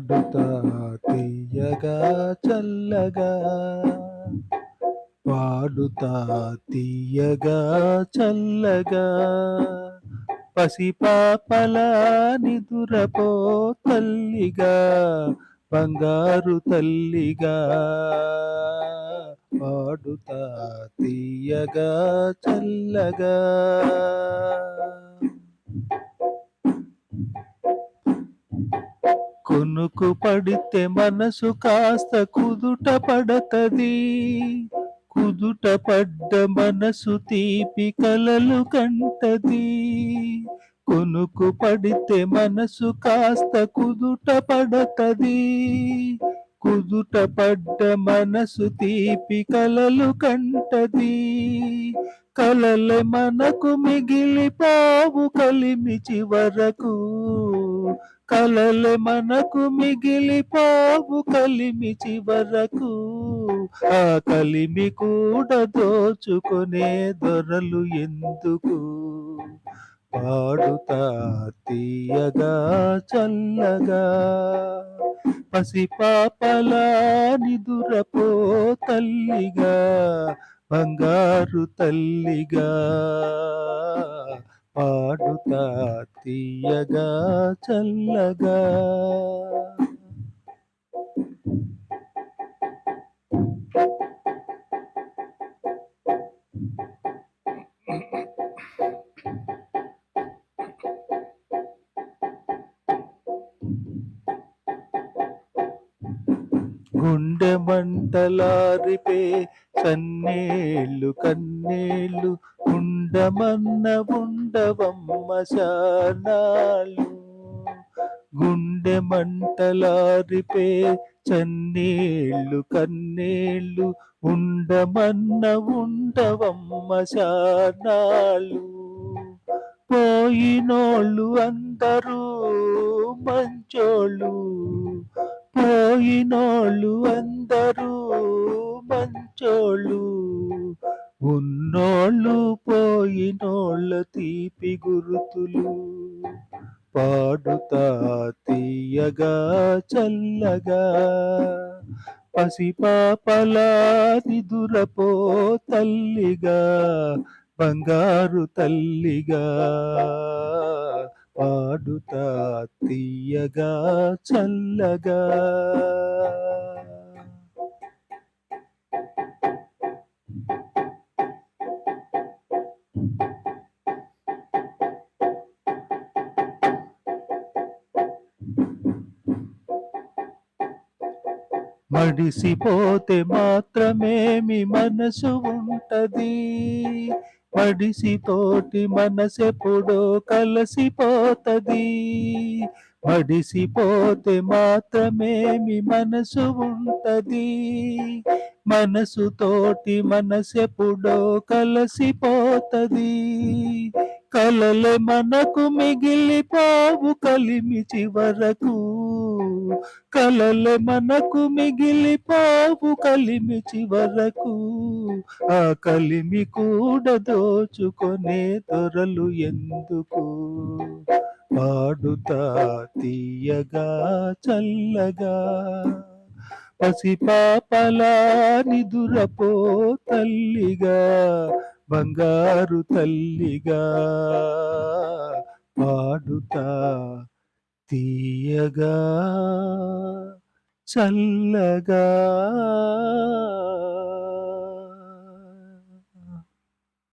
పాడుతా తీయగా చల్లగా పాడుతా తీయగా చల్లగా పసిపాపల నిదురపో తల్లిగా బంగారు తల్లిగా పాడుతా తీయగా చల్లగా కొనుకు పడితే మనసు కాస్త కుదుట పడతది. కుదుట పడ్డ మనసు తీపి కలలు కంటది. కొనుకు పడితే మనసు కాస్త కుదుట పడతది. కుదుట పడ్డ మనసు తీపి కలలు కంటది. కలలే మనకు మిగిలిపావు కలిమి చివరకు. కలలు మనకు మిగిలిపోవు కలిమి చివరకు. ఆ కలిమి కూడా దోచుకునే దొరలు ఎందుకు? పాడుతా తీయగా చల్లగా. పసిపాపలా నిదురపో తల్లిగా బంగారు తల్లిగా. పాడుతా తీయగా చల్లగా. గుండె మంటలారిపే సన్నేళ్ళు కన్నేళ్ళు ఉండమన్న ఉండవమ్మ శానాలు. గుండె మంటలారిపే చన్నేళ్ళు కన్నేళ్ళు ఉండమన్న ఉండవమ్మ శానాలు. పోయినోళ్ళు అందరూ మంచోళ్ళు. పోయినోళ్ళు అందరూ మంచోళ్ళు. ఉన్నోళ్ళు పోయినోళ్ళ తీపి గురుతులు పాడుతా తీయగా చల్లగా. పసిపాపలా నిదురపో తల్లిగా బంగారు తల్లిగా. పాడుతా తీయగా చల్లగా. మడిసిపోతే మాత్రమేమి మనసు ఉంటది. మడిసితోటి మనసెప్పుడో కలసిపోతది. మడిసిపోతే మాత్రమేమి మనసు ఉంటది. మనసుతోటి మనసెప్పుడో కలసిపోతది. కలలే మనకు మిగిలిపోవు కలిమి చివరకు. కలలే మనకు మిగిలిపోవు కలిమి చివరకు. ఆ కలిమి కూడా దోచుకొనే దొరలు ఎందుకు? పాడుతా తీయగా చల్లగా. పసిపాపలా నిదురపో తల్లిగా బంగారు తల్లిగా. పాడుతా తీయగా చల్లగా